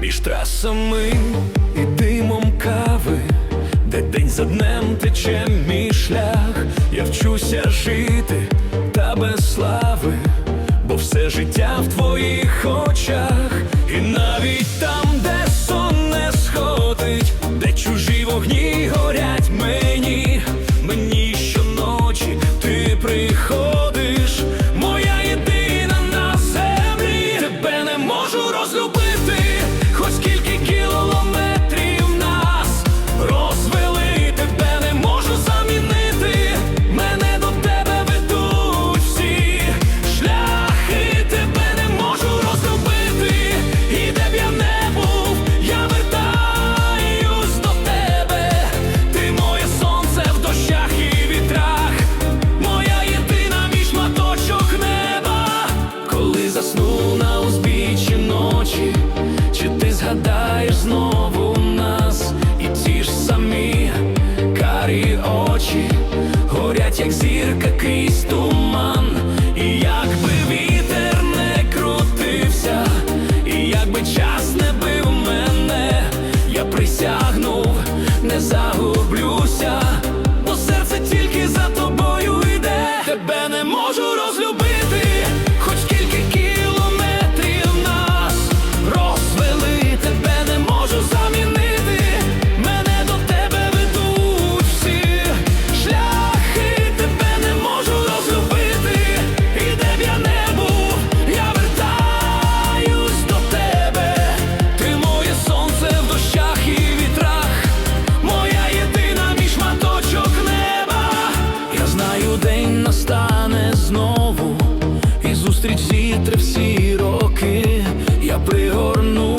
Між трасами і димом кави, де день за днем тече мій шлях, я вчуся жити та без слави, бо все життя в твоїх очах, і навіть там, де сон не сходить, де чужі вогні горять ми. очі, горять, як зірка, крізь туман, і якби вітер не крутився, і якби час не бив мене, я присягнув, не загублюся, бо серце тільки за тобою йде, тебе не можу розуміти. Навстріч зітри всі роки я пригорну.